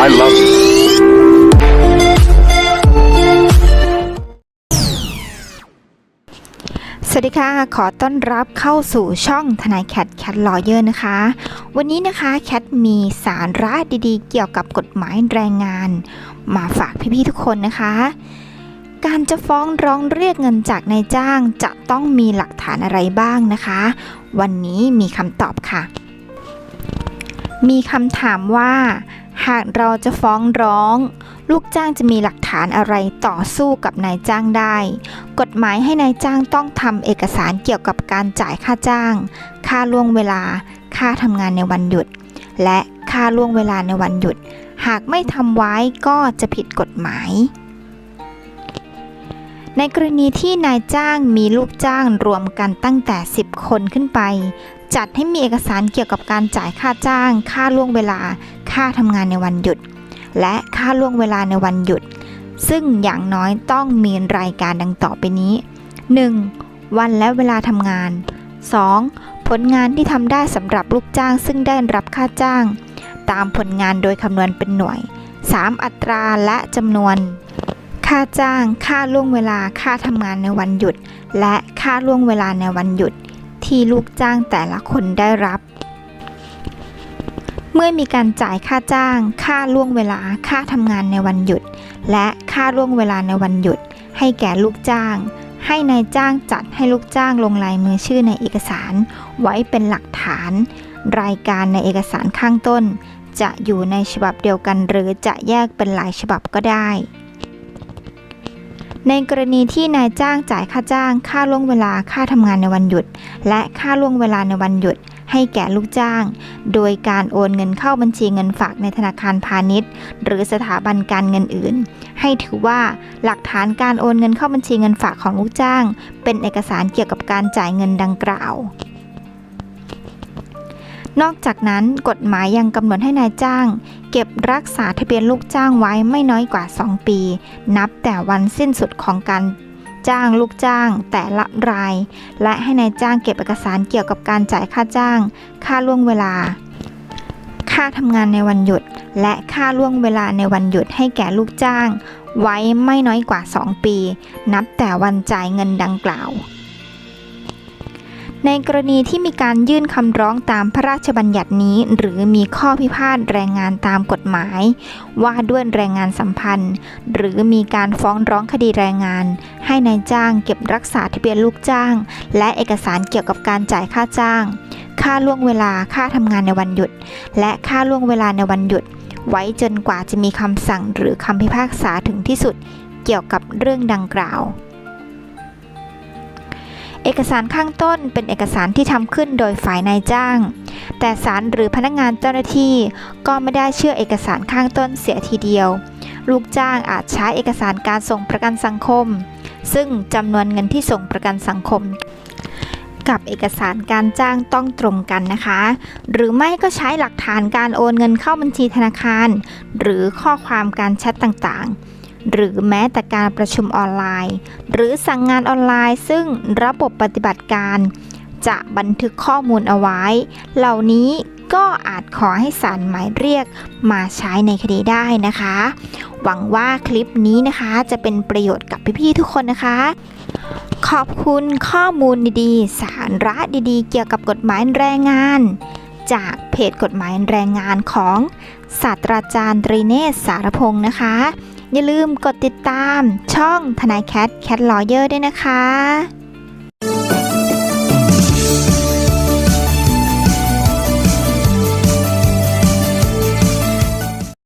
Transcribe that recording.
I love you. สวัสดีค่ะ ขอต้อนรับเข้าสู่ช่องทนายแคทแคทลอเยอร์นะคะ วันนี้นะคะแคทมีสาระดีๆ เกี่ยวกับกฎหมายแรงงาน มาฝากพี่ๆทุกคนนะคะ การจะฟ้องร้องเรียกเงินจากนายจ้างจะต้องมีหลักฐานอะไรบ้างนะคะ วันนี้มีคำตอบค่ะ มีคำถามว่า หากเราจะฟ้องร้อง ลูกจ้างจะมีหลักฐานอะไรต่อสู้กับนายจ้างได้ กฎหมายให้นายจ้างต้องทำเอกสารเกี่ยวกับการจ่ายค่าจ้าง ค่าล่วงเวลา ค่าทำงานในวันหยุด และค่าล่วงเวลาในวันหยุด หากไม่ทำไว้ก็จะผิดกฎหมาย ในกรณีที่นายจ้างมีลูกจ้างรวมกันตั้งแต่ 10 คนขึ้นไป จัดให้มีเอกสารเกี่ยวกับการจ่ายค่าจ้าง ค่าล่วงเวลา ค่าทำงานในวันหยุด และค่าล่วงเวลาในวันหยุด ซึ่งอย่างน้อยต้องมีรายการดังต่อไปนี้ 1. วันและเวลาทำงาน 2. ผลงานที่ทำได้สำหรับลูกจ้างซึ่งได้รับค่าจ้าง ตามผลงานโดยคำนวณเป็นหน่วย 3. อัตราและจำนวน ค่าจ้าง ค่าล่วงเวลา ค่าทำงานในวันหยุด และค่าล่วงเวลาในวันหยุด ที่ลูกจ้างแต่ละคนได้รับ เมื่อมีการจ่ายค่าจ้าง ค่าล่วงเวลา ค่าทำงานในวันหยุด และค่าล่วงเวลาในวันหยุด ให้แก่ลูกจ้าง ให้นายจ้างจัดให้ลูกจ้างลงลายมือชื่อในเอกสาร ไว้เป็นหลักฐาน รายการในเอกสารข้างต้น จะอยู่ในฉบับเดียวกันหรือจะแยกเป็นหลายฉบับก็ได้ ในกรณีที่นายจ้างจ่ายค่าจ้าง ค่าล่วงเวลาค่าทำงานในวันหยุด และค่าล่วงเวลาในวันหยุด ให้แก่ลูกจ้าง โดยการโอนเงินเข้าบัญชีเงินฝากในธนาคารพาณิชย์ หรือสถาบันการเงินอื่น ให้ถือว่าหลักฐานการโอนเงินเข้าบัญชีเงินฝากของลูกจ้าง เป็นเอกสารเกี่ยวกับการจ่ายเงินดังกล่าว นอกจากนั้นกฎหมายยังกำหนดให้นายจ้าง เก็บรักษาทะเบียนลูกจ้างไว้ไม่น้อยกว่า 2 ปี นับแต่วันสิ้นสุดของการจ้างลูกจ้างแต่ละราย และให้นายจ้างเก็บเอกสารเกี่ยวกับการจ่ายค่าจ้าง ค่าล่วงเวลา ค่าทำงานในวันหยุด และค่าล่วงเวลาในวันหยุดให้แก่ลูกจ้าง ไว้ไม่น้อยกว่า 2 ปี นับแต่วันจ่ายเงินดังกล่าว ในกรณีที่มีการยื่นคำร้องตามพระราชบัญญัตินี้ หรือมีข้อพิพาทแรงงานตามกฎหมาย ว่าด้วยแรงงานสัมพันธ์ หรือมีการฟ้องร้องคดีแรงงาน ให้นายจ้างเก็บรักษาทะเบียนลูกจ้าง และเอกสารเกี่ยวกับการจ่ายค่าจ้าง ค่าล่วงเวลาค่าทำงานในวันหยุด และค่าล่วงเวลาในวันหยุด ไว้จนกว่าจะมีคำสั่งหรือคำพิพากษาถึงที่สุด เกี่ยวกับเรื่องดังกล่าว เอกสารข้างต้นเป็นเอกสารที่ทำขึ้นโดยฝ่ายนายจ้าง แต่ศาลหรือพนักงานเจ้าหน้าที่ก็ไม่ได้เชื่อเอกสารข้างต้นเสียทีเดียว ลูกจ้างอาจใช้เอกสารการส่งประกันสังคม ซึ่งจำนวนเงินที่ส่งประกันสังคม กับเอกสารการจ้างต้องตรงกันนะคะ หรือไม่ก็ใช้หลักฐานการโอนเงินเข้าบัญชีธนาคาร หรือข้อความการแชทต่างๆ หรือแม้แต่การประชุมออนไลน์ หรือสั่งงานออนไลน์ ซึ่งระบบปฏิบัติการ จะบันทึกข้อมูลเอาไว้ เหล่านี้ก็อาจขอให้ศาลหมายเรียกมาใช้ในคดีได้นะคะ หวังว่าคลิปนี้นะคะจะเป็นประโยชน์กับพี่ๆทุกคนนะคะ ขอบคุณข้อมูลดีๆ สาระดีๆ เกี่ยวกับกฎหมายแรงงาน จากเพจกฎหมายแรงงานของศาสตราจารย์ตรีเนศสารพงศ์นะคะ อย่าลืมกดติดตามช่องทนายแคทแคทลอเยอร์ด้วยนะคะ